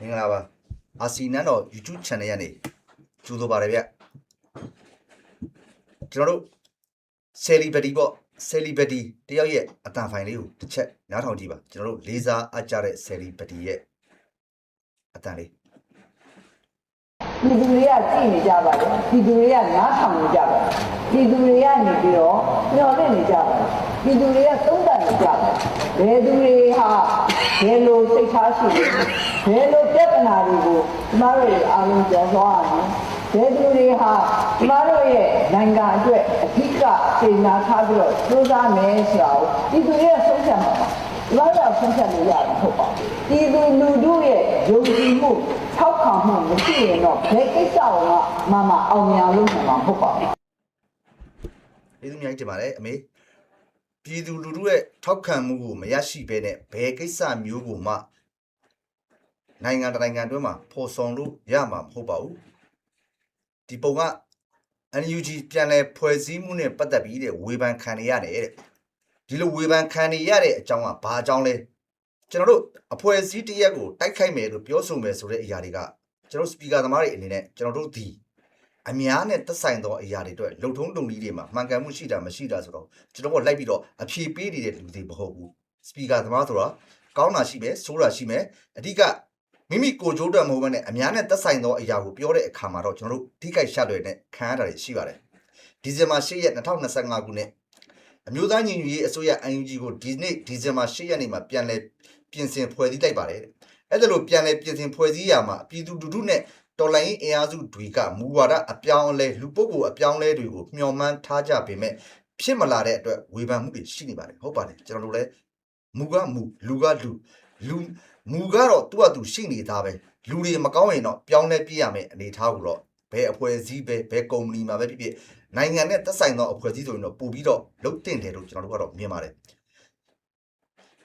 မင်္ဂလာပါအာစီနန်းတော် YouTube channel ကနေကြိုဆိုပါတယ်ဗျကျွန်တော်တို့ celebrity ပေါ့ celebrity တယောက်ရဲ့အတန်ဖိုင်လေးကိုတစ်ချက်နားထောင်ကြည့်ပါကျွန်တော်တို့လေးစားအပ်ကြတဲ့ celebrity ရဲ့အတန်လေးပြည်သူတွေကကြည့်နေကြပါလေပြည်သူတွေကနားထောင်နေကြပါပြည်သူတွေကနေပြီးတော့မျှော်လင့်နေကြပါပြည်သူတွေကသုံးသပ်နေကြပါဘယ်သူတွေဟာဘယ်လိုစိတ်ထားရှိလဲဘယ်လိုပြဿ နာတွေကိုကျမတို့တွေအားလုံးကြော်သွားရမယ်ဘယ်သူတွေဟာကျမတို့ရဲ့နိုင်ငံအတွက်အဓိကစေနာထားပြီးတော့စူးစမ်းမယ်ဆိုတာကိုပြည်သူတွေကဆုံးဖြတ်မှာပါကျမတို့ကဆုံးဖြတ်လို့ရတာမဟုတ်ပါဘူးပြည်သူလူထုရဲ့ယုံကြည်မှုထောက်ခံမှုမရှိရင်တော့ဘယ်ကိစ္စကိုမှမမအောင်မြင်လို့မှမဟုတ်ပါဘူးကျေးဇူးအများကြီးတင်ပါတယ်အမေပြည်သူလူထုရဲ့ထောက်ခံမှုကိုမရရှိဘဲနဲ့ဘယ်ကိစ္စမျိုးကိုမှ နိုင်ငံတစ်နိုင်ငံအတွင်းမှာပေါ်ဆောင်လို့ရမှာမဟုတ်ပါဘူးဒီပုံက NUG ပြန်လည်ဖွဲ့စည်းမှုနဲ့ပတ်သက်ပြီးတဲ့ဝေဖန်ခံနေရတယ်တဲ့ဒီလိုဝေဖန်ခံနေရတဲ့အကြောင်းကဘာအကြောင်းလဲကျွန်တော်တို့အဖွဲ့အစည်းတစ်ရက်ကိုတိုက်ခိုက်မယ်လို့ပြောဆိုမယ်ဆိုတဲ့အရာတွေကကျွန်တော်စပီကာသမားတွေအနေနဲ့ကျွန်တော်တို့ဒီအများနဲ့သက်ဆိုင်သောအရာတွေအတွက်လုံထုံးလုံနည်းတွေမှာမှန်ကန်မှုရှိတာမရှိတာဆိုတော့ကျွန်တော်တို့လိုက်ပြီးတော့အဖြေပေးနေတဲ့လူတွေမဟုတ်ဘူးစပီကာသမားဆိုတာကောင်းတာရှိမယ်ဆိုးတာရှိမယ်အဓိက မိမိကိုယ်ကြိုးတက်မဟုတ်ဘဲနဲ့အများနဲ့သက်ဆိုင်သောအရာကိုပြောတဲ့အခါမှာတော့ကျွန်တော်တို့ထိခိုက်ရှလွယ်နဲ့ခံရတာတွေရှိပါတယ်ဒီဇင်ဘာ10ရက်2025ခုနှစ်အမျိုးသားညီညွတ်ရေးအစိုးရ UNG ကိုဒီနေ့ဒီဇင်ဘာ10ရက်နေ့မှာပြန်လည်ပြင်ဆင်ဖွဲ့စည်းလိုက်ပါတယ်တဲ့အဲ့ဒါလို့ပြန်လည်ပြင်ဆင်ဖွဲ့စည်းရမှာပြည်သူလူထုနဲ့တော်လိုင်းရေးအင်အားစုတွေကမူဝါဒအပြောင်းအလဲလူပုဂ္ဂိုလ်အပြောင်းအလဲတွေကိုမျှော်မှန်းထားကြပေမဲ့ဖြစ်မလာတဲ့အတွက်ဝေဖန်မှုတွေရှိနေပါတယ်ဟုတ်ပါတယ်ကျွန်တော်တို့လည်းမူကမူလူကလူလူ မူကတော့သူ့အတူရှိနေသားပဲလူတွေမကောင်းရင်တော့ပြောင်းလဲပြရမယ်အနေထားကိုတော့ဘယ်အဖွဲ့အစည်းပဲဘယ်ကုမ္ပဏီမှာပဲဖြစ်ဖြစ်နိုင်ငံနဲ့သက်ဆိုင်သောအဖွဲ့အစည်းဆိုရင်တော့ပို့ပြီးတော့လုတ်တင်တယ်လို့ကျွန်တော်တို့ကတော့မြင်ပါတယ်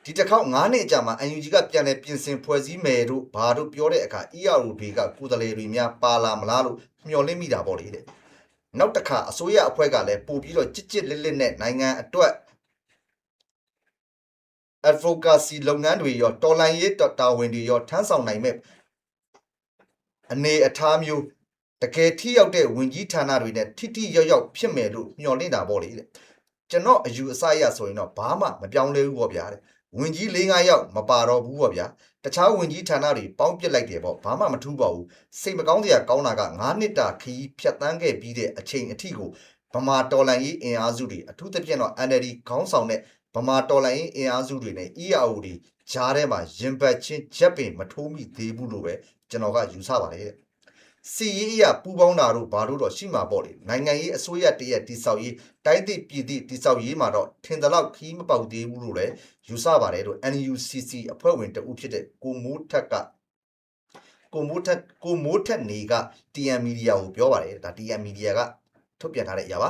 ဒီတစ်ခေါက်9နှစ်ကြာမှာ UNG ကပြန်လဲပြင်ဆင်ဖွဲ့စည်းမယ်တို့ဘာတို့ပြောတဲ့အခါ ERO တွေကကိုယ်တလေတွေများပါလာမလားလို့မျှော်လင့်မိတာပေါ့လေတဲ့နောက်တစ်ခါအစိုးရအဖွဲ့ကလည်းပို့ပြီးတော့ကြစ်ကြစ်လစ်လစ်နဲ့နိုင်ငံအတွက် advocacy လုပ်ငန်းတွေရောတော်လိုင်းရေးတာဝန်တွေရောထမ်းဆောင်နိုင်မဲ့အနေအထားမျိုးတကယ်ထိရောက်တဲ့ဝင်ကြီးဌာနတွေနဲ့ထိထိရောက်ရောက်ဖြစ်မယ်လို့မျှော်လင့်တာပေါ့လေတဲ့ကျွန်တော်အယူအဆအရဆိုရင်တော့ဘာမှမပြောင်းလဲဘူးပေါ့ဗျာတဲ့ဝင်ကြီး၄၅ယောက်မပါတော့ဘူးပေါ့ဗျာတခြားဝင်ကြီးဌာနတွေပေါင်းပစ်လိုက်တယ်ပေါ့ဘာမှမထူးပါဘူးစိတ်မကောင်းစရာကောင်းတာက9နှစ်တာခီးဖြတ်တန်းခဲ့ပြီးတဲ့အချိန်အထိကို ဗမာတော်လိုင်းရေးအင်အားစုတွေအထူးသဖြင့်တော့ NLD ခေါင်းဆောင်တဲ့ဗမာတော်လိုင်းရေးအင်အားစုတွေနဲ့ EAO တွေဂျားထဲမှာရင်ပတ်ချင်းချက်ပင်မထိုးမိသေးဘူးလို့ပဲကျွန်တော်ကယူဆပါတယ်တဲ့စီရေးအရပူပေါင်းတာတို့ဘာလို့တော့ရှိမှာပေါ့လေနိုင်ငံရေးအစိုးရတရက်တိဆောက်ရေးတိုင်းသည့်ပြည်သည့်တိဆောက်ရေးမှာတော့ထင်သလောက်ခီးမပေါက်သေးဘူးလို့လည်းယူဆပါတယ်လို့ NUCC အဖွဲ့ဝင်တဦးဖြစ်တဲ့ကိုမိုးထက်ကကိုမိုးထက်ကိုမိုးထက်နေက TM Media ကိုပြောပါတယ်ဒါ TM Media က ထုတ်ပြန်ထားတဲ့အရာပါ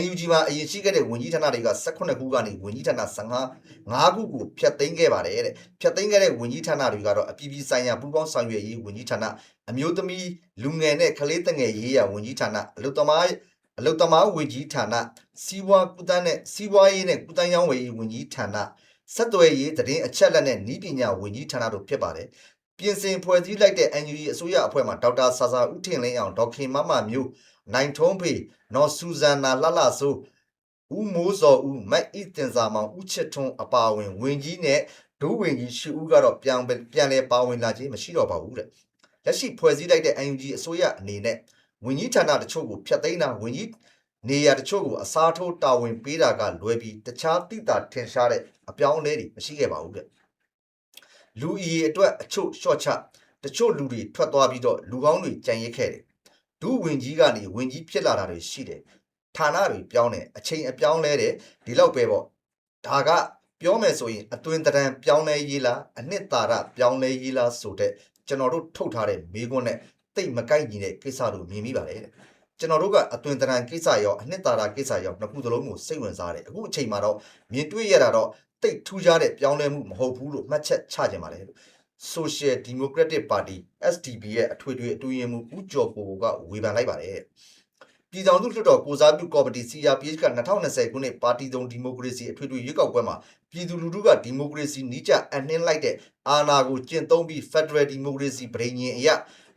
NUG မှာအရင်ရှိခဲ့တဲ့ဝန်ကြီးဌာနတွေက18ခုကနေဝန်ကြီးဌာန15 5ခုကိုဖျက်သိမ်းခဲ့ပါတယ်တဲ့ဖျက်သိမ်းခဲ့တဲ့ဝန်ကြီးဌာနတွေကတော့အပြည်ပြည်ဆိုင်ရာပူးပေါင်းဆောင်ရွက်ရေးဝန်ကြီးဌာနအမျိုးသမီးလူငယ်နဲ့ကလေးတငယ်ရေးရာဝန်ကြီးဌာနအလုတ္တမအလုတ္တမဝန်ကြီးဌာနစီးပွားကုသနဲ့စီးပွားရေးနဲ့ကုသရေးဝန်ကြီးဝန်ကြီးဌာနဆက်သွယ်ရေးသတင်းအချက်အလက်နဲ့ဤပညာဝန်ကြီးဌာနတို့ဖြစ်ပါတယ်ပြင်ဆင်ဖွဲ့စည်းလိုက်တဲ့ NUG အစိုးရအဖွဲ့မှဒေါက်တာဆာဆာဦးထင်လင်းအောင်ဒေါက်ခင်မမမျိုး နိုင်ထုံးဖေနော်ဆူဇန်နာလှလှဆိုးဦးမိုးစော်ဦးမတ်ဤတင်စာမောင်ဦးချစ်ထွန်းအပါအဝင်ဝင်ကြီးနဲ့ဒုဝင်ကြီးရှူဦးကတော့ပြန်ပြန်လဲပါဝင်လာခြင်းမရှိတော့ပါဘူးတဲ့လက်ရှိဖွဲ့စည်းလိုက်တဲ့ NUG အစိုးရအနေနဲ့ဝင်ကြီးဌာနတချို့ကိုဖျက်သိမ်းတာဝင်ကြီးနေရာတချို့ကိုအစားထိုးတာဝန်ပေးတာကလွဲပြီးတခြားတိတာထင်ရှားတဲ့အပြောင်းအလဲတွေမရှိခဲ့ပါဘူးတဲ့လူအီအတွက်အချို့ရှော့ချတချို့လူတွေထွက်သွားပြီးတော့လူကောင်းတွေကြံရစ်ခဲ့တယ် ဒုဝင်ကြီးကနေဝင်ကြီးဖြစ်လာတာတွေရှိတယ်ဌာနတွေပြောင်းတယ်အချိန်အပြောင်းလဲတယ်ဒီလောက်ပဲပေါ့ဒါကပြောမယ်ဆိုရင်အတွင်တရံပြောင်းလဲရေးလားအနှစ်သာရပြောင်းလဲရေးလားဆိုတဲ့ကျွန်တော်တို့ထုတ်ထားတဲ့မိကွန်းနဲ့တိတ်မကိုက်ညီတဲ့ကိစ္စလို့မြင်မိပါတယ်တဲ့ကျွန်တော်တို့ကအသွင်တရံကိစ္စရောအနှစ်သာရကိစ္စရောနှစ်ခုသလုံးကိုစိတ်ဝင်စားတယ်အခုအချိန်မှာတော့မြင်တွေ့ရတာတော့တိတ်ထူးခြားတဲ့ပြောင်းလဲမှုမဟုတ်ဘူးလို့မှတ်ချက်ချကြပါတယ်လို့ Social Democratic Party SDP ရဲ့အထွေထွေအတွင်းရေးမှူးဦးကျော်ကိုကဝေဖန်လိုက်ပါတယ်ပြည်ထောင်စုလွှတ်တော်ကိုစားပြုကော်မတီ CRPH က2020ခုနှစ်ပါတီစုံဒီမိုကရေစီအထွေထွေရွေးကောက်ပွဲမှာပြည်သူလူထုကဒီမိုကရေစီနီးကျအနှင်းလိုက်တဲ့အာဏာကိုကျင့်သုံးပြီး Federal Democracy ပြည်ညင်အရ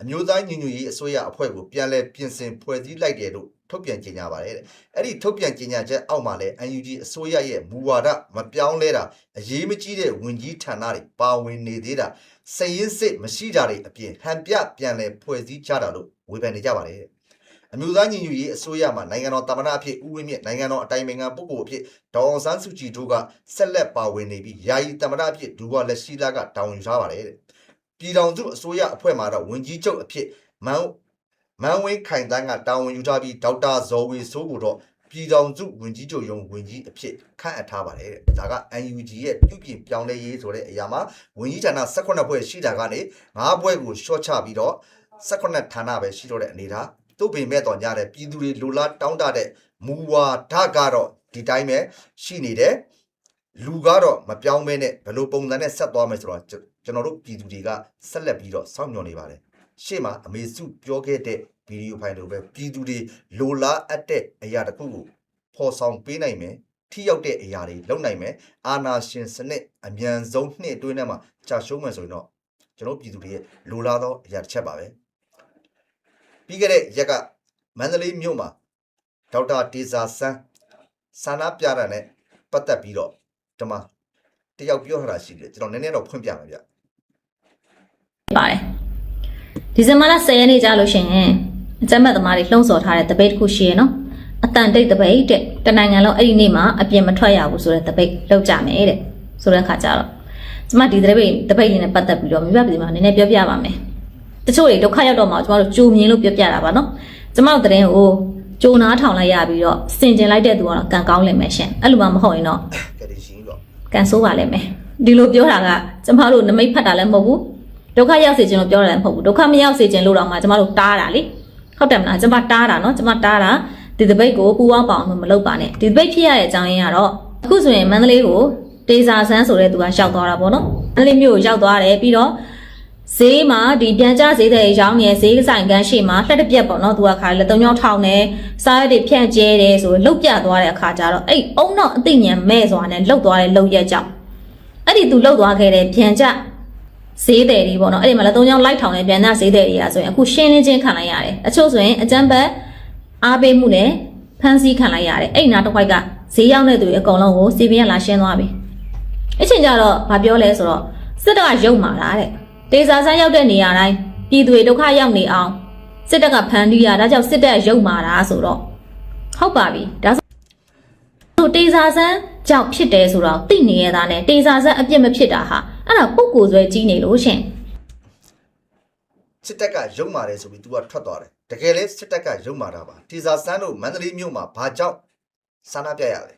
အမျိုးသားညီညွတ်ရေးအစိုးရအဖွဲ့ကိုပြန်လည်ပြင်ဆင်ဖွဲ့စည်းလိုက်တယ်လို့ ထုတ်ပြန်ကြေညာပါတယ်တဲ့။အဲ့ဒီထုတ်ပြန်ကြေညာချက်အောက်မှာလည်း UNG အစိုးရရဲ့မူဝါဒမပြောင်းလဲတာအရေးမကြီးတဲ့ဝင်ကြီးဌာနတွေပါဝင်နေသေးတာစည်ရင်းစစ်မရှိတာတွေအပြင်ဟန်ပြပြန်လည်ဖွဲ့စည်းကြတာလို့ဝေဖန်နေကြပါတယ်တဲ့။အမျိုးသားညီညွတ်ရေးအစိုးရမှာနိုင်ငံတော်သမ္မတအဖြစ်ဦးဝင်းမြင့်နိုင်ငံတော်အတိုင်ပင်ခံပုဂ္ဂိုလ်အဖြစ်ဒေါ်အောင်ဆန်းစုကြည်တို့ကဆက်လက်ပါဝင်နေပြီးယာယီသမ္မတအဖြစ်ဒူဝါလက်ရှိလာကတာဝန်ယူထားပါတယ်တဲ့။ပြည်ထောင်စုအစိုးရအဖွဲ့မှာတော့ဝင်ကြီးချုပ်အဖြစ်မန် မန်ဝင်းခိုင်တန်းကတာဝန်ယူထားပြီးဒေါက်တာဇော်ဝေစိုးကိုတော့ပြည်ထောင်စုဝင်ကြီးချုပ်ရုံးဝင်ကြီးအဖြစ်ခန့်အပ်ထားပါတယ်တဲ့။ဒါက UNG ရဲ့ပြုပြင်ပြောင်းလဲရေးဆိုတဲ့အရာမှာဝင်ကြီးဌာန18ဘွဲ့ရှိတာကနေ9ဘွဲ့ကိုရှော့ချပြီးတော့18ဌာနပဲရှိတော့တဲ့အနေဒါသူ့ပေမဲ့တော့ညတဲ့ပြည်သူတွေလိုလားတောင်းတတဲ့မူဝါဒကတော့ဒီတိုင်းပဲရှိနေတယ်လူကတော့မပြောင်းမဲနဲ့ဘယ်လိုပုံစံနဲ့ဆက်သွားမယ်ဆိုတော့ကျွန်ကျွန်တော်တို့ပြည်သူတွေကဆက်လက်ပြီးတော့စောင့်မျှော်နေပါတယ် ရှေ့မှာအမေစုပြောခဲ့တဲ့ဗီဒီယိုဖိုင်လိုပဲပြည်သူတွေလိုလားအပ်တဲ့အရာတစ်ခုကိုဖော်ဆောင်ပေးနိုင်မယ်ထိရောက်တဲ့အရာတွေလုပ်နိုင်မယ်အာနာရှင်စနစ်အမြန်ဆုံးနှစ်အတွင်းထဲမှာကြာရှုံးမယ်ဆိုရင်တော့ကျွန်တော်တို့ပြည်သူတွေရဲ့လိုလားသောအရာတစ်ချက်ပါပဲပြီးခဲ့တဲ့ရက်ကမန္တလေးမြို့မှာဒေါက်တာတေဇာဆန်းဆန္ဒပြတာနဲ့ပတ်သက်ပြီးတော့ဒီမှာတယောက်ပြောထားတာရှိတယ်ကျွန်တော်နည်းနည်းတော့ဖွင့်ပြမယ်ဗျပါတယ် ဒီဇင်ဘာလ10ရက်နေ့ကြာလို့ရှိရင်အကြမ်းဖက်သမားတွေလှုံ့ဆော်ထားတဲ့တပိတ်တစ်ခုရှိရယ်နော်အတန်တိတ်တပိတ်တဲ့တနိုင်ငံလုံးအဲ့ဒီနေ့မှာအပြင်မထွက်ရဘူးဆိုတဲ့တပိတ်လောက်ကြမယ်တဲ့ဆိုတဲ့အခါကျတော့ကျမဒီတပိတ်တပိတ်လေးနဲ့ပတ်သက်ပြီးတော့မိဘပြည်မှာနည်းနည်းပြောပြပါမယ်တချို့တွေဒုက္ခရောက်တော့မှကျမတို့ကြိုမြင်လို့ပြောပြတာပါနော်ကျမတို့တရင်ကိုကြိုနားထောင်လိုက်ရပြီးတော့စင်ကျင်လိုက်တဲ့သူကတော့ကံကောင်းလိမ့်မယ်ရှင်အဲ့လိုမှမဟုတ်ရင်တော့ကတိရှင်ပေါ့ကန်ဆိုးပါလိမ့်မယ်ဒီလိုပြောတာကကျမတို့နမိတ်ဖတ်တာလည်းမဟုတ်ဘူး ဒုက္ခရောက်စေခြင်းလို့ပြောတာလည်းမဟုတ်ဘူးဒုက္ခမရောက်စေခြင်းလို့တော့မှကျမတို့တားတာလေဟုတ်တယ်မလားကျမတားတာနော်ကျမတားတာဒီတပိတ်ကိုပူပေါင်းပေါအောင်မလုပ်ပါနဲ့ဒီတပိတ်ဖြစ်ရတဲ့အကြောင်းရင်းကတော့အခုဆိုရင်မန္တလေးကိုတေစာဆန်းဆိုတဲ့သူကရောက်သွားတာပေါ့နော်မန္တလေးမြို့ကိုရောက်သွားတယ်ပြီးတော့ဈေးမှာဒီပြန်ကြဈေးတဲ့ရောင်းနေဈေးဆိုင်ကန်းရှိမှာလှက်တစ်ပြက်ပေါ့နော်သူကခါလေသုံးချောင်းထောင်နေစားရတဲ့ဖြန့်ကျဲတယ်ဆိုလုတ်ပြသွားတဲ့အခါကျတော့အဲ့အုံတော့အသိဉာဏ်မဲ့စွာနဲ့လုတ်သွားတဲ့လုတ်ရက်ကြောင့်အဲ့ဒီသူလုတ်သွားခဲ့တဲ့ပြန်ကြ ဈေးတယ်တွေပေါ့နော်အဲ့ဒီမှာလည်းသုံးချောင်းလိုက်ထောင်တဲ့ပြန်ကြဈေးတယ်တွေကဆိုရင်အခုရှင်းလင်းချင်းခံလိုက်ရတယ်အချို့ဆိုရင်အကြမ်းဖက်အားပေးမှုနဲ့ဖမ်းဆီးခံလိုက်ရတယ်အဲ့နာတစ်ခွိုက်ကဈေးရောက်တဲ့သူတွေအကုန်လုံးကိုစီပီကလာရှင်းသွားပြီအချိန်ကျတော့ဗာပြောလဲဆိုတော့စစ်တပ်ကရုပ်မာတာတဲ့တေစာဆန်းရောက်တဲ့နေရာတိုင်းပြည်သူတွေဒုက္ခရောက်နေအောင်စစ်တပ်ကဖမ်းတီးရဒါကြောင့်စစ်တပ်ရုပ်မာတာဆိုတော့ဟုတ်ပါပြီဒါဆိုဆိုတေစာဆန်းကြောင့်ဖြစ်တယ်ဆိုတော့သိနေရတာနဲ့တေစာဆန်းအပြစ်မဖြစ်တာဟာ အဲ့ဒါပုပ်ကိုယ်ဆွဲကြီးနေလို့ရှင်စစ်တပ်ကရုံမာတယ်ဆိုပြီး तू ကထွက်သွားတယ်တကယ်လဲစစ်တပ်ကရုံမာတာပါတီဇာဆန်းတို့မန္တလေးမြို့မှာဘာကြောင့်ဆန္ဒပြရလဲ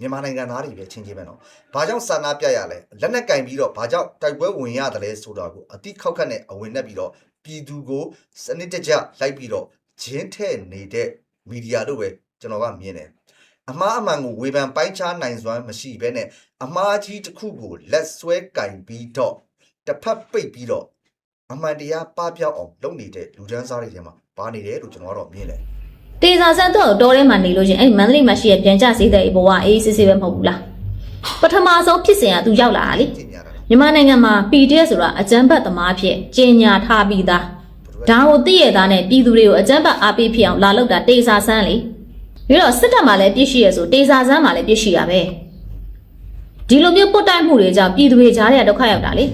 မြန်မာနိုင်ငံသားတွေပဲချင်းချင်းပဲနော်ဘာကြောင့်ဆန္ဒပြရလဲလက်နက်ကင်ပြီးတော့ဘာကြောင့်တိုက်ပွဲဝင်ရတယ်လဲဆိုတာကိုအတိခောက်ခတ်နဲ့အဝင်နဲ့ပြီးတော့ပြည်သူကိုစနစ်တကျလိုက်ပြီးတော့ဂျင်းထဲ့နေတဲ့မီဒီယာတို့ပဲကျွန်တော်ကမြင်တယ် အမှားအမှန်ကိုဝေဖန်ပိုင်းခြားနိုင်စွမ်းမရှိဘဲနဲ့အမှားကြီးတစ်ခုကိုလက်ဆွဲကင်ပြီးတော့တစ်ဖက်ပိတ်ပြီးတော့အမှန်တရားပပျောက်အောင်လုပ်နေတဲ့လူဒန်းစားတွေထဲမှာပါနေတယ်လို့ကျွန်တော်ကတော့မြင်တယ်တေစာဆန်းတော့တော်ထဲမှာနေလို့ရှင်အဲ့ဒီမန္တလေးမှာရှိတဲ့ပြန်ကြဈေးတဲ့ဘဝအေးစစ်စစ်ပဲမဟုတ်ဘူးလားပထမဆုံးဖြစ်စဉ်ကသူရောက်လာတာလေကြင်ညာတာလားမြန်မာနိုင်ငံမှာ PDF ဆိုတာအကြမ်းဖက်သမားဖြစ်ကျင်ညာထားပြီးသားဒါကိုသိရသားနဲ့ပြည်သူတွေကိုအကြမ်းဖက်အားပေးဖြစ်အောင်လာလောက်တာတေစာဆန်းလေ ပြီးတော့စစ်တပ်မှာလည်းပြစ်ရှိရဆိုတေစာဆန်းမှာလည်းပြစ်ရှိရပဲဒီလိုမျိုးပုတ်တိုက်မှုတွေကြောင့်ပြည်သူတွေကြားထဲကဒုက္ခရောက်တာလေ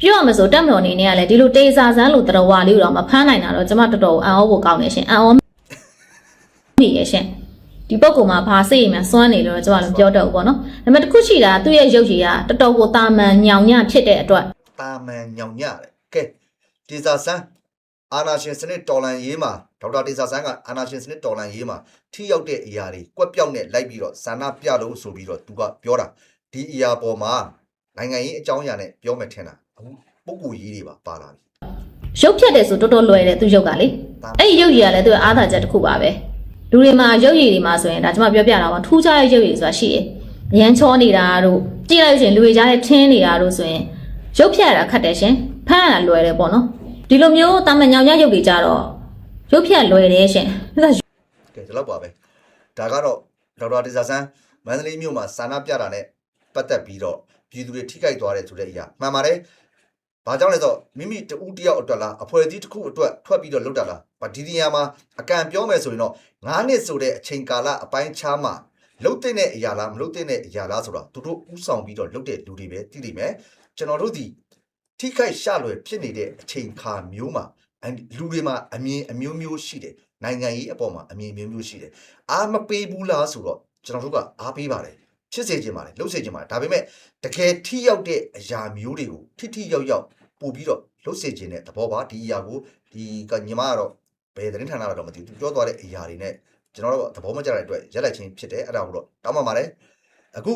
ပြောရမဆိုတက်မတော်အနေနဲ့ကလည်းဒီလိုတေစာဆန်းလို့တရဝါလေးကိုတော့မဖမ်းနိုင်တာတော့ကျွန်မတော်တော်အံ့ဩဖို့ကောင်းနေရှင်အံ့ဩမိရရှင်ဒီပုဂ္ဂိုလ်မှာဘာစိတ်ရမှစွမ်းနေလို့တော့ကျွန်မလည်းပြောတော့ဘူးပေါ့နော်ဒါပေမဲ့တစ်ခုရှိတာသူ့ရဲ့ရုပ်ရည်ကတော်တော်ကိုတာမန်ညောင်ညဖြစ်တဲ့အတွက်တာမန်ညောင်ညတယ်ကဲဒေဇာဆန်း အာနာရှင်စနစ်တော်လန်ရေးမှာဒေါက်တာဒေဇာဆန်းကအာနာရှင်စနစ်တော်လန်ရေးမှာထိရောက်တဲ့အရာတွေကွက်ပြောက်နဲ့လိုက်ပြီးတော့ဇာနာပြလို့ဆိုပြီးတော့သူကပြောတာဒီအရာပေါ်မှာနိုင်ငံရေးအကြောင်းအရာနဲ့ပြောမယ်ထင်တာအခုပုဂ္ဂိုလ်ရေးတွေပါပါလာပြီရုပ်ဖြတ်တယ်ဆိုတော်တော်လွယ်တယ်သူရုပ်ကလေအဲ့ဒီရုပ်ရည်ကလည်းသူ့ရဲ့အားသာချက်တစ်ခုပါပဲလူတွေမှာရုပ်ရည်တွေမှာဆိုရင်ဒါကျွန်မပြောပြတာပါထူးခြားတဲ့ရုပ်ရည်ဆိုတာရှိတယ်အရန်ချောနေတာတို့ကြည့်လိုက်လို့ရှိရင်လူတွေကြားထဲထင်းနေတာတို့ဆိုရင်ရုပ်ဖြတ်ရတာခက်တယ်ရှင်ဖမ်းရတာလွယ်တယ်ပေါ့နော် ဒီလိုမျိုးတာမန်ညောင်ညရုပ်တွေကြတော့ရုပ်ဖြတ်လွယ်တယ်ရှင်ဒါဆိုကဲဒီလောက်ပါပဲဒါကတော့ဒေါက်တာတေဇာဆန်းမန္တလေးမြို့မှာစာနာပြတာနဲ့ပတ်သက်ပြီးတော့ပြည်သူတွေထိခိုက်သွားတယ်ဆိုတဲ့အရာမှန်ပါတယ်ဘာကြောင့်လဲဆိုတော့မိမိတူတယောက်အတွက်လားအဖွဲ့အစည်းတစ်ခုအတွက်ထွက်ပြီးတော့လုပ်တာလားဗာဒီဒီယာမှာအကံပြောမယ်ဆိုရင်တော့9နှစ်ဆိုတဲ့အချိန်ကာလအပိုင်းခြားမှာလုတ်တဲ့အရာလားမလုတ်တဲ့အရာလားဆိုတော့သူတို့ဥဆောင်ပြီးတော့လုတ်တဲ့လူတွေပဲသိလိမ့်မယ်ကျွန်တော်တို့ဒီ ထိခိုက်ရှလွယ်ဖြစ်နေတဲ့အချိန်ခါမျိုးမှာအလူတွေမှာအမြင်အမျိုးမျိုးရှိတယ်နိုင်ငံရေးအပေါ်မှာအမြင်အမျိုးမျိုးရှိတယ်အားမပေးဘူးလားဆိုတော့ကျွန်တော်တို့ကအားပေးပါတယ်ချစ်စေချင်ပါတယ်လှုပ်စေချင်ပါတယ်ဒါပေမဲ့တကယ်ထိရောက်တဲ့အရာမျိုးတွေကိုထိထိရောက်ရောက်ပို့ပြီးတော့လှုပ်စေချင်တဲ့သဘောပါဒီအရာကိုဒီကညီမကတော့ဘယ်သတင်းဌာနတော့မသိဘူးသူပြောသွားတဲ့အရာတွေနဲ့ကျွန်တော်တို့သဘောမကျတဲ့အတွက်ရက်လိုက်ချင်းဖြစ်တယ်အဲ့ဒါကိုတော့တောင်းပန်ပါတယ်အခု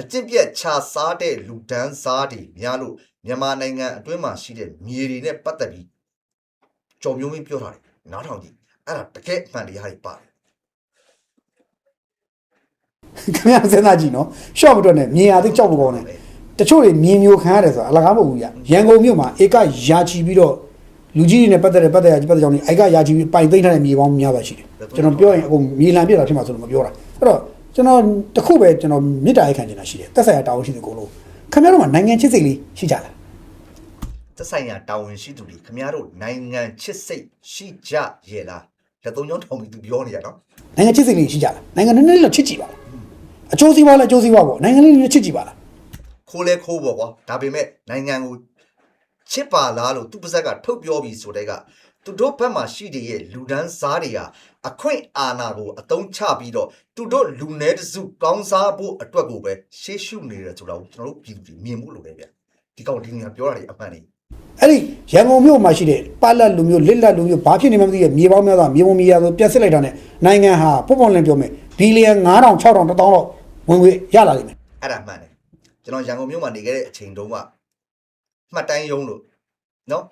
အကျင့်ပြက်ခြာစားတဲ့လူဒန်းစားတွေများလို့မြန်မာနိုင်ငံအတွင်းမှာရှိတဲ့မြေတွေနဲ့ပတ်သက်ပြီးကြော်မျိုးမင်းပြောထားတယ်နားထောင်ကြည့်အဲ့ဒါတကယ်အမှန်တရားတွေပါတယ်ခင်ဗျားစဉ်းစားကြည့်နော်ရှော့မတွက်နဲ့မြင်ရသေးကြောက်မကောင်းနဲ့တချို့တွေမြင်မျိုးခံရတယ်ဆိုတာအလကားမဟုတ်ဘူးရရန်ကုန်မြို့မှာဧကရာချီပြီးတော့လူကြီးတွေနဲ့ပတ်သက်တဲ့ပတ်သက်ရာကြီးပတ်သက်ကြောင်းတွေဧကရာချီပြီးပိုင်သိမ်းထားတဲ့မြေပေါင်းများပါရှိတယ်ကျွန်တော်ပြောရင်အခုမြေလံပြတာဖြစ်မှာဆိုလို့မပြောတာအဲ့တော့ ကျွန်တော်တခုပဲကျွန်တော်မေတ္တာရခံချင်တာရှိတယ်တက်ဆိုင်ရာတာဝန်ရှိတဲ့ကိုလို့ခင်ဗျားတို့ကနိုင်ငံချစ်စိတ်လေးရှိကြလားသက်ဆိုင်ရာတာဝန်ရှိသူတွေခင်ဗျားတို့နိုင်ငံချစ်စိတ်ရှိကြရဲ့လားလက်သုံးချောင်းထောင်ပြီးသူပြောနေရနော်နိုင်ငံချစ်စိတ်လေးရှိကြလားနိုင်ငံနည်းနည်းလေးတော့ချစ်ကြည့်ပါလားအကျိုးစီးပွားလည်းအကျိုးစီးပွားပေါ့နိုင်ငံလေးလေးချစ်ကြည့်ပါလားခိုးလဲခိုးပေါ့ကွာဒါပေမဲ့နိုင်ငံကိုချစ်ပါလားလို့သူပါဇက်ကထုတ်ပြောပြီးဆိုတဲ့က သူတို့ဘက်မှာရှိတဲ့လူဒန်းစားတွေဟာအခွင့်အာဏာကိုအတုံးချပြီးတော့သူတို့လူ내တစုကောင်းစားဖို့အတွက်ကိုပဲရှေ့ရှုနေတယ်ဆိုတော့ကျွန်တော်တို့ပြည်သူတွေမြင်မှုလိုတယ်ဗျဒီကောင်ဒီနေရာပြောတာတွေအမှန်တွေအဲ့ဒီရန်ကုန်မြို့မှာရှိတဲ့ပါလက်လူမျိုးလစ်လက်လူမျိုးဘာဖြစ်နေမှမသိတဲ့မြေပေါင်းများစွာမြေပုံမြေယာဆိုပြက်စစ်လိုက်တာနဲ့နိုင်ငံဟာပုံပုံလင်းပြောမယ်ဘီလီယံ9000 6000 1000လောက်ဝင်ငွေရလာလိမ့်မယ်အဲ့ဒါမှန်တယ်ကျွန်တော်ရန်ကုန်မြို့မှာနေခဲ့တဲ့အချိန်တုန်းကမှတ်တမ်းရုံးလို့နော်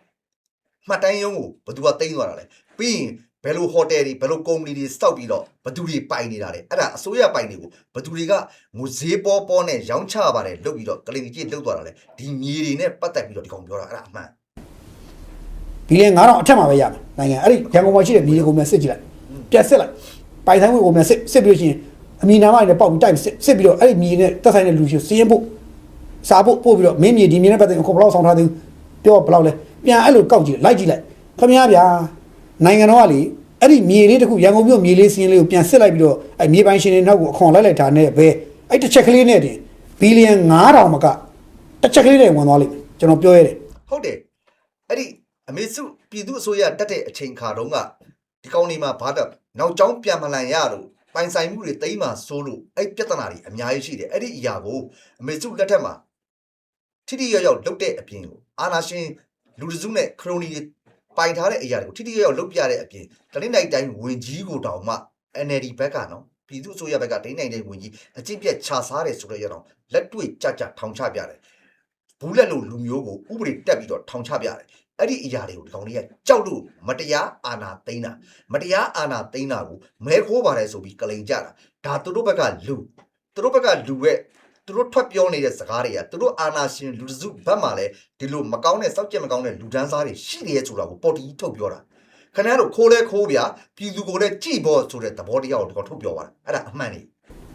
မှတ်တမ်းရုံးကိုဘယ်သူကတိမ့်သွားတာလဲပြီးရင်ဘယ်လိုဟိုတယ်တွေဘယ်လိုကုမ္ပဏီတွေစောက်ပြီးတော့ဘယ်သူတွေပိုင်နေတာလဲအဲ့ဒါအစိုးရပိုင်တွေကိုဘယ်သူတွေကငွေဈေးပေါ်ပေါ်နဲ့ရောင်းချပါတယ်လုပ်ပြီးတော့ကလင်ကြီးလုတ်သွားတာလဲဒီမြေတွေနဲ့ပတ်သက်ပြီးတော့ဒီကောင်ပြောတာအဲ့ဒါအမှန်ဘီလီယံ9000အထက်မှာပဲရမယ်နိုင်ငံအဲ့ဒီရန်ကုန်မှာရှိတဲ့မြေတွေကိုမြန်စစ်ကြည့်လိုက်ပြက်စစ်လိုက်ပိုင်ဆိုင်ဝင်ကိုမြန်စစ်စစ်ပြီးလို့ရှိရင်အမီနာမတွေနဲ့ပေါက်ပြီးတိုက်စစ်စစ်ပြီးတော့အဲ့ဒီမြေနဲ့တက်ဆိုင်တဲ့လူရှိစီးရင်ဖို့စားဖို့ပို့ပြီးတော့မင်းမြေဒီမြေနဲ့ပတ်သက်ရင်ခုဘယ်လောက်ဆောင်ထားသေးဘူးပြောဘယ်လောက်လဲ ပြန်အဲ့လိုကောက်ကြည့်လိုက်ကြည့်လိုက်ခမရဗျာနိုင်ငံတော်ကလေအဲ့ဒီမြေလေးတစ်ခုရန်ကုန်မြို့မြေလေးစီးရင်လေးကိုပြန်စစ်လိုက်ပြီးတော့အဲ့မြေပိုင်ရှင်တွေနောက်ကိုအခွန်လိုက်လိုက်တာနဲ့ပဲအဲ့တစ်ချက်ကလေးနဲ့တင်ဘီလီယံ9000မကတစ်ချက်ကလေးနဲ့ဝင်သွားလိမ့်မယ်ကျွန်တော်ပြောရတယ်ဟုတ်တယ်အဲ့ဒီအမေစုပြည်သူအစိုးရတက်တဲ့အချိန်ခါတုန်းကဒီကောင်တွေမှာဘာတော့နောက်ကျောင်းပြန်မလန်ရလို့ပိုင်ဆိုင်မှုတွေတိမ့်မှစိုးလို့အဲ့ပြဿနာတွေအများကြီးရှိတယ်အဲ့ဒီအရာကိုအမေစုလက်ထက်မှာထိထိရောက်ရောက်လုပ်တဲ့အပြင်ကိုအာနာရှင် လူတစုနဲ့ခရိုနီတွေပိုင်ထားတဲ့အရာတွေကိုထိထိရောက်ရောက်လုပ်ပြတဲ့အပြင်တနင်္လာရီတိုင်းဝင်ကြီးကိုတောင်မှ NLD ဘက်ကနော်ပြည်သူအစိုးရဘက်ကဒိန်းနိုင်တဲ့ဝင်ကြီးအကျင့်ပြတ်ခြာစားတယ်ဆိုတော့ရတော့လက်တွေ့ကြကြထောင်ချပြတယ်ဘူးလက်လိုလူမျိုးကိုဥပဒေတက်ပြီးတော့ထောင်ချပြတယ်အဲ့ဒီအရာတွေကိုဒီကောင်လေးကကြောက်လို့မတရားအာဏာသိမ်းတာမတရားအာဏာသိမ်းတာကိုမဲခိုးပါတယ်ဆိုပြီးကလိန်ကြတာဒါသူတို့ဘက်ကလူသူတို့ဘက်ကလူရဲ့ သူတို့ထွက်ပြောနေတဲ့စကားတွေကသူတို့အာဏာရှင်လူတစုဘက်မှာလည်းဒီလိုမကောင်းတဲ့စောက်ကြက်မကောင်းတဲ့လူဒန်းစားတွေရှိနေရဲ့ဆိုတာကိုပေါ်တီထုတ်ပြောတာခင်ဗျားတို့ခိုးလဲခိုးဗျာပြည်သူကိုလည်းကြည်ဖို့ဆိုတဲ့သဘောတရားကိုဒီကောင်ထုတ်ပြောသွားတာအဲ့ဒါအမှန်ကြီး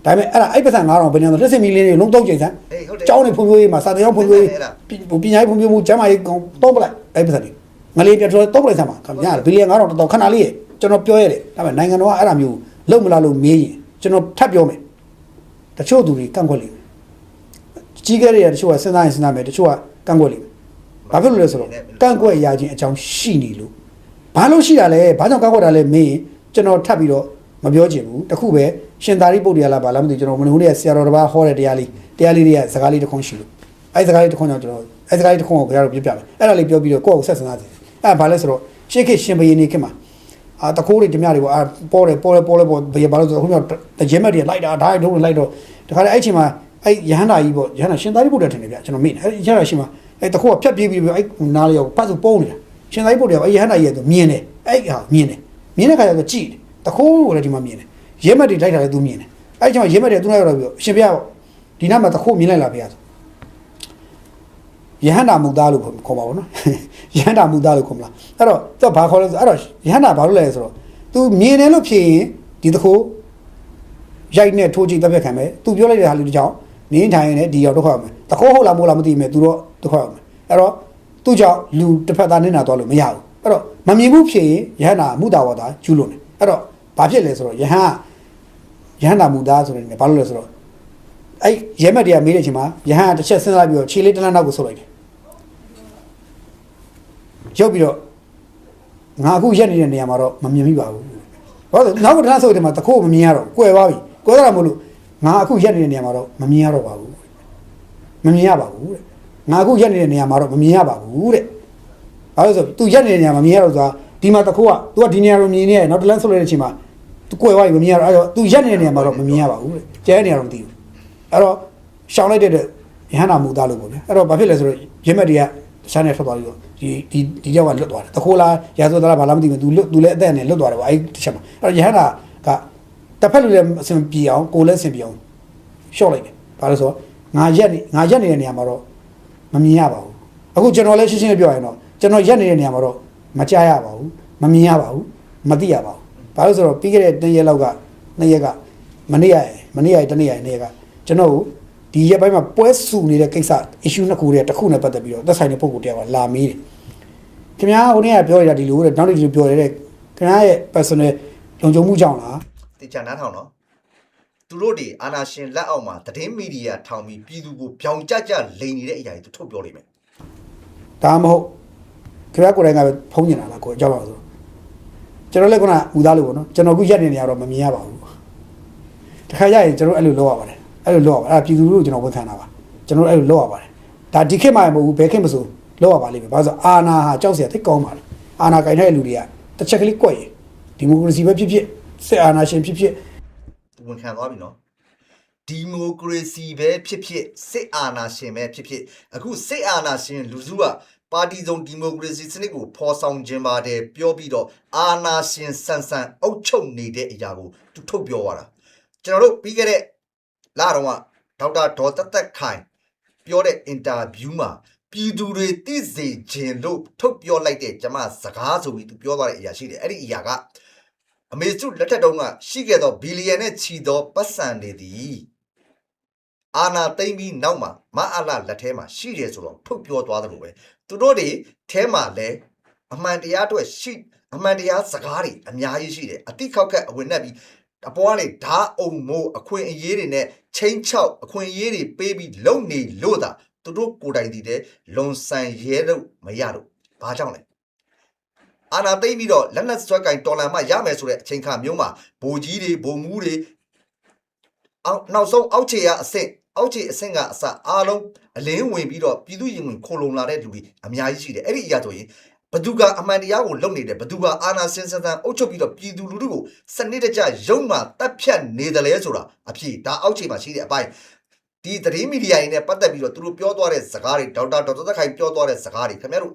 ဒါပေမဲ့အဲ့ဒါအဲ့ပတ်စံ9000ဘယ်နေလဲလက်စစ်မီလီယံတွေလုံးသုံးချိန်စမ်းအေးဟုတ်တယ်ကျောင်းနေဖွံ့ဖြိုးရေးမှာစာတရားဖွံ့ဖြိုးရေးအဲ့ဒါပညာရေးဖွံ့ဖြိုးမှုကျန်းမာရေးကောင်တော့ပလိုက်အဲ့ပတ်စံတွေငလေးပြတ်တော့တော့ပလိုက်စမ်းပါခင်ဗျာဘီလီယံ9000တော်တော်ခဏလေးရကျွန်တော်ပြောရတယ်ဒါပေမဲ့နိုင်ငံတော်ကအဲ့ဒါမျိုးလုံမလားလို့မေးရင်ကျွန်တော်ထပ်ပြောမယ်တချို့သူတွေကန့်ကွက်လိမ့်မယ် ကြီးခဲ့တဲ့တချို့ကစဉ်းစားရင်စဉ်းစားမယ်တချို့ကကန့်ကွက်လိမ့်မယ်ဘာဖြစ်လို့လဲဆိုတော့ကန့်ကွက်ရခြင်းအကြောင်းရှိနေလို့ဘာလို့ရှိတာလဲဘာကြောင့်ကန့်ကွက်တာလဲမေးရင်ကျွန်တော်ထပ်ပြီးတော့မပြောချင်ဘူးတခုပဲရှင်သာရိပုတ္တရာလားဘာလားမသိဘူးကျွန်တော်မနေ့ကဆရာတော်တစ်ပါးဟောတဲ့တရားလေးတရားလေးတွေကစကားလေးတစ်ခွန်းရှိလို့အဲ့ဒီစကားလေးတစ်ခွန်းကြောင့်ကျွန်တော်အဲ့ဒီစကားလေးတစ်ခွန်းကိုခင်ဗျားတို့ပြပြမယ်အဲ့ဒါလေးပြောပြီးတော့ကိုယ့်ကိုဆက်စဉ်းစားကြည့်အဲ့ဒါဘာလဲဆိုတော့ရှေးခေတ်ရှင်ဘုရင်နေခေတ်မှာအာတခိုးတွေဓမြတွေပေါ့အာပေါ်တယ်ပေါ်တယ်ပေါ်တယ်ပေါ်ဘယ်ဘာလို့ဆိုတော့ခုနကတကြဲမက်တွေလိုက်တာဓာတ်ထုံးလိုက်တော့တခါလေအဲ့ချိန်မှာ အဲ့ရဟန္တာကြီးပေါ့ရဟန္တာရှင်သာရိပုတ္တရာထင်တယ်ဗျကျွန်တော်မေ့တယ်အဲ့ရဟန္တာရှင်မှာအဲ့တခိုးကဖြတ်ပြေးပြီးအဲ့နားလေးကိုပတ်စုပုံးနေတာရှင်သာရိပုတ္တရာအဲ့ရဟန္တာကြီးကသူမြင်တယ်အဲ့ဟာမြင်တယ်မြင်တဲ့ခါကျတော့ကြည့်တယ်တခိုးကိုလည်းဒီမှာမြင်တယ်ရဲမက်တွေတိုက်တာလည်းသူမြင်တယ်အဲ့ချိန်မှာရဲမက်တွေသူ့လိုက်တော့ပြီးရှင်ပြပေါ့ဒီနားမှာတခိုးမြင်လိုက်လားဗျာဆိုရယဟန္တာမူသားလို့ခေါ်ပါဘောနော်ယဟန္တာမူသားလို့ခေါ်မလားအဲ့တော့သူကဘာခေါ်လဲဆိုအဲ့တော့ယဟန္တာဘာလို့လဲဆိုတော့ तू မြင်တယ်လို့ဖြစ်ရင်ဒီတခိုးရိုက်နဲ့ထိုးကြည့်တက်ပြတ်ခံမယ် तू ပြောလိုက်တဲ့ဟာလေးတစ်ကြောင် နင်းထိုင်ရင်လည်းဒီရောက်တော့ခေါက်ရမယ်တခိုးဟုတ်လားမဟုတ်လားမသိမယ် तू တော့တော့ခေါက်ရမယ်အဲ့တော့သူ့ကြောင့်လူတစ်ဖက်သားနင်းနာသွားလို့မရဘူးအဲ့တော့မမြင်ဘူးဖြစ်ရင်ယဟန္တာမူတာဝါဒကျူးလွန်တယ်အဲ့တော့ဘာဖြစ်လဲဆိုတော့ယဟန်ကယဟန္တာမူသားဆိုတဲ့နေဘာလို့လဲဆိုတော့အဲ့ရဲမက်တရားမေးတဲ့အချိန်မှာယဟန်ကတစ်ချက်စဉ်းစားပြီးတော့ခြေလေးတစ်လမ်းနောက်ကိုဆုပ်လိုက်တယ်ရုပ်ပြီးတော့ငါအခုရက်နေတဲ့နေရာမှာတော့မမြင်မိပါဘူးဘာလို့လဲနောက်ကတစ်လမ်းဆုပ်တယ်မှာတခိုးမမြင်ရတော့ကွယ်သွားပြီကွယ်သွားတာမဟုတ်လို့ ငါအခုရက်နေတဲ့နေရာမှာတော့မမြင်ရတော့ပါဘူးမမြင်ရပါဘူးတဲ့ငါအခုရက်နေတဲ့နေရာမှာတော့မမြင်ရပါဘူးတဲ့ဘာလို့လဲဆို तू ရက်နေတဲ့နေရာမှာမမြင်ရတော့ဆိုတာဒီမှာတခိုးက तू ကဒီနေရာကိုမြင်နေရတယ်နောက်တစ်လမ်းဆုပ်လိုက်တဲ့အချိန်မှာ तू ကွယ်သွားပြီမမြင်ရတော့အဲ့တော့ तू ရက်နေတဲ့နေရာမှာတော့မမြင်ရပါဘူးတဲ့ကျဲနေရာတော့မသိဘူးအဲ့တော့ရှောင်းလိုက်တဲ့အတွက်ရဟန္တာမူသားလို့ပေါ့ဗျာအဲ့တော့ဘာဖြစ်လဲဆိုတော့ရမက်တွေကတခြားနေထွက်သွားပြီးတော့ဒီဒီဒီကြောက်ကလွတ်သွားတယ်တခိုးလားရာဇဝတ်သားလားဘာလားမသိဘူး तू လွတ် तू လည်းအသက်နဲ့လွတ်သွားတယ်ပေါ့အဲ့ဒီတစ်ချက်မှာအဲ့တော့ရဟန္တာက တစ်ဖက်လူလည်းအဆင်ပြေအောင်ကိုယ်လည်းအဆင်ပြေအောင်ရှော့လိုက်တယ်ဘာလို့ဆိုတော့ငါရက်နေငါရက်နေတဲ့နေရာမှာတော့မမြင်ရပါဘူးအခုကျွန်တော်လည်းရှင်းရှင်းလေးပြောရရင်တော့ကျွန်တော်ရက်နေတဲ့နေရာမှာတော့မကြားရပါဘူးမမြင်ရပါဘူးမသိရပါဘူးဘာလို့ဆိုတော့ပြီးခဲ့တဲ့တစ်ရက်လောက်ကနှစ်ရက်ကမနေ့ရယ်မနေ့ရယ်တစ်နေ့ရယ်နေ့ရက်ကကျွန်တော်ကိုဒီရက်ပိုင်းမှာပွဲစုနေတဲ့ကိစ္စ issue နှစ်ခုတည်းတစ်ခုနဲ့ပတ်သက်ပြီးတော့သက်ဆိုင်တဲ့ပုံကိုတရားကလာမေးတယ်ခင်ဗျားဟိုနေ့ကပြောရတာဒီလိုတဲ့နောက်တစ်ခုပြောရတဲ့ခင်ဗျားရဲ့ personal လုံခြုံမှုကြောင့်လား တေချာနားထောင်နော်သူတို့တွေအာနာရှင်လက်အောက်မှာသတင်းမီဒီယာထောင်ပြီးပြည်သူကိုပြောင်ကြကြလိန်နေတဲ့အရာတွေသူထုတ်ပြောနေမယ်ဒါမှမဟုတ်ခင်ဗျားကိုယ်တိုင်ကပဲဖုံးနေတာလားကိုယ်အကြောက်ပါဆိုကျွန်တော်လည်းခုနဦးသားလို့ပေါ့နော်ကျွန်တော်ခုရက်နေနေရတော့မမြင်ရပါဘူးတခါရရင်ကျွန်တော်အဲ့လိုလုပ်ရပါတယ်အဲ့လိုလုပ်ရပါအဲ့ပြည်သူတို့ကျွန်တော်ဝန်ခံတာပါကျွန်တော်အဲ့လိုလုပ်ရပါတယ်ဒါဒီခေတ်မှမဟုတ်ဘူးဘယ်ခေတ်မဆိုလုပ်ရပါလိမ့်မယ်ဘာလို့ဆိုအာနာဟာကြောက်စရာတိတ်ကောင်းပါလေအာနာကင်တဲ့လူတွေကတစ်ချက်ကလေးကွက်ရင်ဒီမိုကရေစီပဲဖြစ်ဖြစ် စစ်အာဏာရှင်ဖြစ်ဖြစ်သူဝန်ခံသွားပြီနော်ဒီမိုကရေစီပဲဖြစ်ဖြစ်စစ်အာဏာရှင်ပဲဖြစ်ဖြစ်အခုစစ်အာဏာရှင်လူစုကပါတီစုံဒီမိုကရေစီစနစ်ကိုဖော်ဆောင်ခြင်းပါတယ်ပြောပြီးတော့အာဏာရှင်ဆန်ဆန်အုပ်ချုပ်နေတဲ့အရာကိုသူထုတ်ပြောသွားတာကျွန်တော်တို့ပြီးခဲ့တဲ့လတော့ကဒေါက်တာဒေါ်တက်တက်ခိုင်ပြောတဲ့အင်တာဗျူးမှာပြည်သူတွေသိစေခြင်းလို့ထုတ်ပြောလိုက်တဲ့ကျမစကားဆိုပြီးသူပြောသွားတဲ့အရာရှိတယ်အဲ့ဒီအရာက အမေစုလက်ထက်တုန်းကရှိခဲ့သောဘီလီယံနဲ့ချီသောပတ်စံတွေသည်အာနာသိမ့်ပြီးနောက်မှာမအလလက်ထဲမှာရှိတယ်ဆိုတော့ထုတ်ပြောသွားသလိုပဲသူတို့တွေထဲမှာလည်းအမှန်တရားအတွက်ရှိအမှန်တရားစကားတွေအများကြီးရှိတယ်အတိခောက်ခက်အဝင်နဲ့ပြီးအပေါ်ကနေဓာအုံမိုးအခွင့်အရေးတွေနဲ့ချင်းချောက်အခွင့်အရေးတွေပေးပြီးလုံနေလို့သာသူတို့ကိုယ်တိုင်တည်တဲ့လွန်ဆန်ရဲလို့မရတော့ဘာကြောင့်လဲ အာနာသိမ့်ပြီးတော့လက်နက်စွဲကင်တော်လန်မှရမယ်ဆိုတဲ့အချိန်ခါမျိုးမှာဗိုလ်ကြီးတွေဗိုလ်မှူးတွေအောက်နောက်ဆုံးအောက်ခြေရအဆင့်အောက်ခြေအဆင့်ကအစအားလုံးအလင်းဝင်ပြီးတော့ပြည်သူရင်ဝင်ခိုလုံလာတဲ့လူတွေအများကြီးရှိတယ်အဲ့ဒီအရာဆိုရင်ဘသူကအမှန်တရားကိုလုံနေတယ်ဘသူကအာနာစင်စန်စန်အုပ်ချုပ်ပြီးတော့ပြည်သူလူထုကိုစနစ်တကျရုံမှတပ်ဖြတ်နေတယ်လဲဆိုတာအဖြစ်ဒါအောက်ခြေမှာရှိတဲ့အပိုင်းဒီသတင်းမီဒီယာတွေနဲ့ပတ်သက်ပြီးတော့သူတို့ပြောသွားတဲ့စကားတွေဒေါက်တာဒေါက်တာသက်ခိုင်ပြောသွားတဲ့စကားတွေခင်ဗျားတို့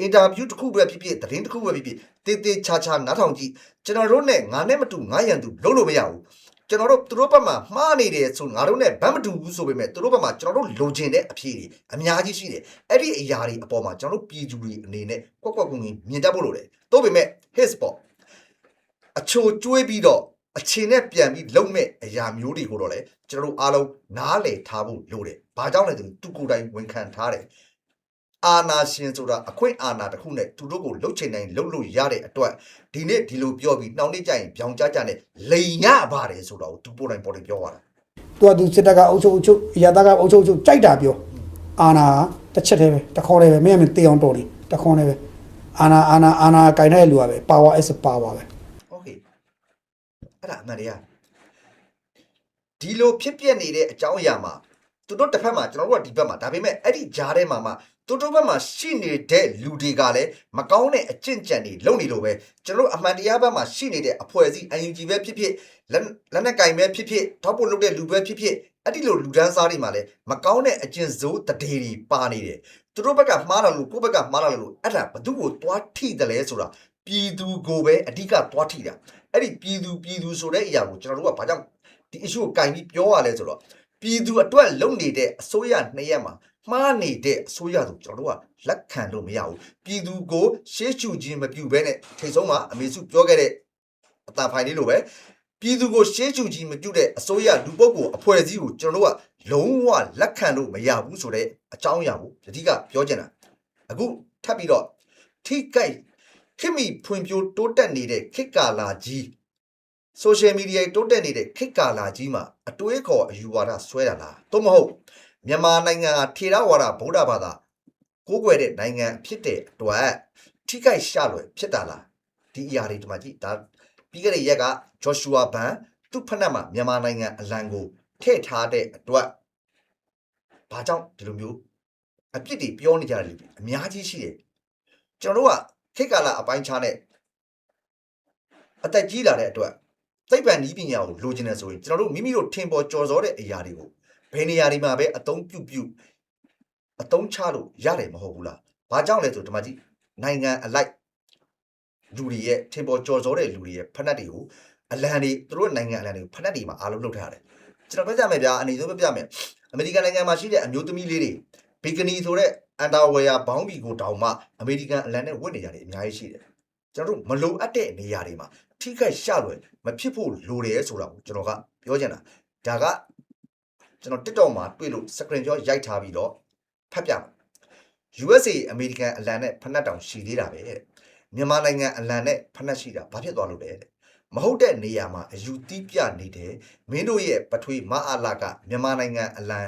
အင်တာဗျူးတစ်ခုပဲဖြစ်ဖြစ်သတင်းတစ်ခုပဲဖြစ်ဖြစ်တေးသေးချာချာနားထောင်ကြည့်ကျွန်တော်တို့နဲ့ငါနဲ့မတူငါရန်သူလုံးလို့မရဘူးကျွန်တော်တို့သူတို့ဘက်မှာမှားနေတယ်ဆိုငါတို့နဲ့ဗတ်မတူဘူးဆိုပေမဲ့သူတို့ဘက်မှာကျွန်တော်တို့လိုချင်တဲ့အဖြေတွေအများကြီးရှိတယ်အဲ့ဒီအရာတွေအပေါ်မှာကျွန်တော်တို့ပြည်သူတွေအနေနဲ့ကွက်ကွက်ကွင်းကွင်းမြင်တတ်ဖို့လိုတယ်တို့ပေမဲ့ his spot အချိုကျွေးပြီးတော့အချိန်နဲ့ပြန်ပြီးလုံမဲ့အရာမျိုးတွေကိုတော့လေကျွန်တော်တို့အားလုံးနားလည်ထားဖို့လိုတယ်။ဘာကြောင့်လဲဆိုရင်သူကိုယ်တိုင်ဝန်ခံထားတယ်။ အာနာရှင်ဆိုတာအခွင့်အာဏာတစ်ခုနဲ့သူတို့ကိုလှုပ်ချင်တိုင်းလှုပ်လို့ရတဲ့အတွက်ဒီနေ့ဒီလိုပြောပြီးနှောင်းနေကြရင်ပြောင်ကြကြနဲ့လိန်ရပါတယ်ဆိုတော့သူပို့တိုင်းပေါ်တယ်ပြောသွားတာသူကသူစစ်တပ်ကအုပ်ချုပ်အုပ်ချုပ်အရာသားကအုပ်ချုပ်အုပ်ချုပ်ကြိုက်တာပြောအာနာတစ်ချက်တည်းပဲတစ်ခေါက်တည်းပဲမင်းကမင်းတေအောင်တော်တယ်တစ်ခေါက်တည်းပဲအာနာအာနာအာနာကင်တဲ့လူကပဲ power is power ပဲ။ Okay အဲ့ဒါအမှန်တရားဒီလိုဖြစ်ပျက်နေတဲ့အကြောင်းအရာမှာသူတို့တစ်ဖက်မှာကျွန်တော်တို့ကဒီဘက်မှာဒါပေမဲ့အဲ့ဒီဂျားထဲမှာမှ သူတို့ဘက်မှာရှိနေတဲ့လူတွေကလည်းမကောင်းတဲ့အကျင့်ကြံတွေလုပ်နေလို့ပဲကျွန်တော်တို့အမှန်တရားဘက်မှာရှိနေတဲ့အဖွဲ့အစည်း UNG ပဲဖြစ်ဖြစ်လက်လက်နက်ကင်ပဲဖြစ်ဖြစ်ထောက်ဖို့လုပ်တဲ့လူပဲဖြစ်ဖြစ်အဲ့ဒီလိုလူဒန်းစားတွေမှာလည်းမကောင်းတဲ့အကျင့်စိုးတရေတွေပါနေတယ်သူတို့ဘက်ကမှားတယ်လို့ကိုယ့်ဘက်ကမှားတယ်လို့အဲ့ဒါဘသူ့ကိုတွားထိတယ်လဲဆိုတာပြည်သူကိုပဲအဓိကတွားထိတာအဲ့ဒီပြည်သူပြည်သူဆိုတဲ့အရာကိုကျွန်တော်တို့ကဘာကြောင့်ဒီ issue ကိုကင်ပြီးပြောရလဲဆိုတော့ပြည်သူအတွက်လုံနေတဲ့အစိုးရနှစ်ရက်မှာ မှားနေတဲ့အစိုးရဆိုကျွန်တော်တို့ကလက်ခံလို့မရဘူးပြည်သူကိုရှေးရှုခြင်းမပြုဘဲနဲ့ထိတ်ဆုံးမှာအမေစုပြောခဲ့တဲ့အတန်ဖိုင်လေးလိုပဲပြည်သူကိုရှေးရှုခြင်းမပြုတဲ့အစိုးရလူပုဂ္ဂိုလ်အဖွဲ့အစည်းကိုကျွန်တော်တို့ကလုံးဝလက်ခံလို့မရဘူးဆိုတဲ့အကြောင်းအရာကိုအဓိကပြောချင်တာအခုထပ်ပြီးတော့ထိကိုက်ခင်မီဖွံ့ဖြိုးတိုးတက်နေတဲ့ခေတ်ကာလကြီး social media တိုးတက်နေတဲ့ခေတ်ကာလကြီးမှာအတွေးခေါ်အယူဝါဒဆွဲတာလားသို့မဟုတ် မြန်မာနိုင်ငံဟာထေရဝါဒဗုဒ္ဓဘာသာကိုးကွယ်တဲ့နိုင်ငံဖြစ်တဲ့အတွက်ထိခိုက်ရှလွယ်ဖြစ်တာလားဒီအရာတွေဒီမှာကြည့်ဒါပြီးခဲ့တဲ့ရက်က Joshua Ban သူ့ဖက်နှက်မှာမြန်မာနိုင်ငံအလံကိုထည့်ထားတဲ့အတွက်ဘာကြောင့်ဒီလိုမျိုးအပြစ်တွေပြောနေကြတယ်လူတွေအများကြီးရှိတယ်ကျွန်တော်တို့ကခေတ်ကာလအပိုင်းခြားနဲ့အသက်ကြီးလာတဲ့အတွက်သိပ္ပံနည်းပညာကိုလိုချင်တယ်ဆိုရင်ကျွန်တော်တို့မိမိတို့ထင်ပေါ်ကြော်စောတဲ့အရာတွေကို ဘယ်နေရာတွေမှာပဲအသုံးပြုပြုအသုံးချလို့ရတယ်မဟုတ်ဘူးလား။ဘာကြောင့်လဲဆိုဒီမှာကြည့်နိုင်ငံအလိုက်လူတွေရဲ့ထင်ပေါ်ကြော်စောတဲ့လူတွေရဲ့ဖက်နှက်တွေကိုအလံတွေသူတို့နိုင်ငံအလံတွေကိုဖက်နှက်တွေမှာအားလုံးလုပ်ထားတယ်။ကျွန်တော်ပြောကြမယ်ဗျာအနေဆုံးပြောပြမယ်။အမေရိကန်နိုင်ငံမှာရှိတဲ့အမျိုးသမီးလေးတွေဘီကနီဆိုတဲ့အန်ဒါဝယ်ယာဘောင်းဘီကိုတောင်မှအမေရိကန်အလံနဲ့ဝတ်နေကြတယ်အများကြီးရှိတယ်။ကျွန်တော်တို့မလိုအပ်တဲ့နေရာတွေမှာထိခိုက်ရှလွယ်မဖြစ်ဖို့လိုတယ်ဆိုတာကိုကျွန်တော်ကပြောချင်တာဒါက ကျွန်တော် TikTok မှာတွေ့လို့ screen shot ရိုက်ထားပြီးတော့ဖတ်ပြမယ် USA အမေရိကန်အလံနဲ့ဖက်နှက်တောင်ရှိသေးတာပဲတဲ့မြန်မာနိုင်ငံအလံနဲ့ဖက်နှက်ရှိတာဘာဖြစ်သွားလို့လဲတဲ့မဟုတ်တဲ့နေရာမှာအယူတီးပြနေတယ်မင်းတို့ရဲ့ပထွေမအားလာကမြန်မာနိုင်ငံအလံ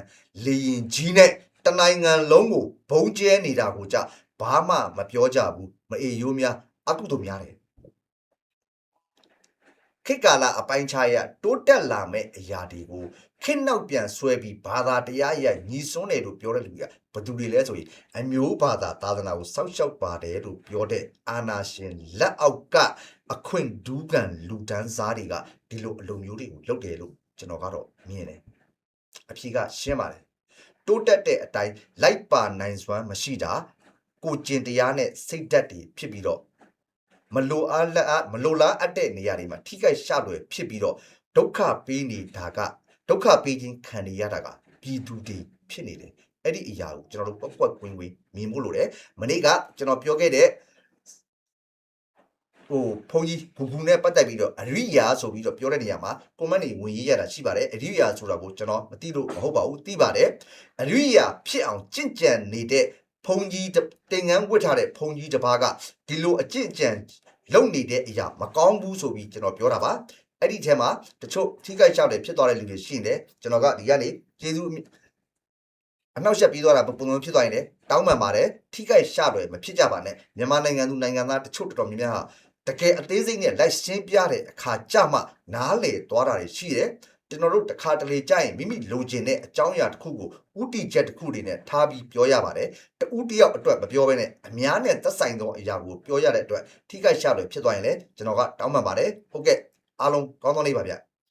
လေရင်ကြီးနဲ့တနိုင်ငံလုံးကိုဘုံကျဲနေတာကိုကြဘာမှမပြောကြဘူးမအေရိုးများအကုသို့များတယ်ခေတ်ကာလအပိုင်းခြားရတိုးတက်လာမဲ့အရာတွေကို ခေတ်နောက်ပြန်ဆွဲပြီးဘာသာတရားရညီစွန်းတယ်လို့ပြောတဲ့လူကဘယ်သူတွေလဲဆိုရင်အမျိုးဘာသာသာသနာကိုစောက်ရှောက်ပါတယ်လို့ပြောတဲ့အာနာရှင်လက်အောက်ကအခွင့်ဒူးကန်လူဒန်းစားတွေကဒီလိုအလုံမျိုးတွေကိုလုပ်တယ်လို့ကျွန်တော်ကတော့မြင်တယ်အဖြေကရှင်းပါတယ်တိုးတက်တဲ့အတိုင်းလိုက်ပါနိုင်စွမ်းမရှိတာကိုကျင်တရားနဲ့စိတ်ဓာတ်တွေဖြစ်ပြီးတော့မလိုအားလက်အားမလိုလားအပ်တဲ့နေရာတွေမှာထိခိုက်ရှလွယ်ဖြစ်ပြီးတော့ဒုက္ခပေးနေတာက ဒုက္ခပေးခြင်းခံနေရတာကပြည်သူတွေဖြစ်နေတယ်အဲ့ဒီအရာကိုကျွန်တော်တို့ပွက်ပွက်ကွင်းကွင်းမြင်ဖို့လိုတယ်မနေ့ကကျွန်တော်ပြောခဲ့တဲ့ဟိုဖုန်ကြီးဘူဘူနဲ့ပတ်သက်ပြီးတော့အရိယာဆိုပြီးတော့ပြောတဲ့နေရာမှာ comment တွေဝင်ရေးရတာရှိပါတယ်အရိယာဆိုတာကိုကျွန်တော်မသိလို့မဟုတ်ပါဘူးသိပါတယ်အရိယာဖြစ်အောင်ကြင့်ကြံနေတဲ့ဖုန်ကြီးတစ်တင်ငန်းဝတ်ထားတဲ့ဖုန်ကြီးတစ်ပါးကဒီလိုအကြင့်ကြံလုံနေတဲ့အရာမကောင်းဘူးဆိုပြီးကျွန်တော်ပြောတာပါ အဲ့ဒီထဲမှာတချို့ထိခိုက်ရှောက်တယ်ဖြစ်သွားတဲ့လူတွေရှိရင်လည်းကျွန်တော်ကဒီကနေကျေးဇူးအမြအနောက်ရှက်ပြီးသွားတာပုံပုံဖြစ်သွားရင်လည်းတောင်းပန်ပါတယ်ထိခိုက်ရှတယ်မဖြစ်ကြပါနဲ့မြန်မာနိုင်ငံသူနိုင်ငံသားတချို့တော်တော်များများဟာတကယ်အသေးစိတ်နဲ့လိုက်ရှင်းပြတဲ့အခါကြမှနားလေသွားတာတွေရှိတယ်ကျွန်တော်တို့တစ်ခါတလေကြာရင်မိမိလိုချင်တဲ့အကြောင်းအရာတစ်ခုကိုဥတီချက်တစ်ခုတွေနဲ့ထားပြီးပြောရပါတယ်တူတယောက်အတွက်မပြောဘဲနဲ့အများနဲ့သက်ဆိုင်သောအရာကိုပြောရတဲ့အတွက်ထိခိုက်ရှတယ်ဖြစ်သွားရင်လည်းကျွန်တော်ကတောင်းပန်ပါတယ်ဟုတ်ကဲ့ အားလုံးကောင်းသောနေ့ပါဗျ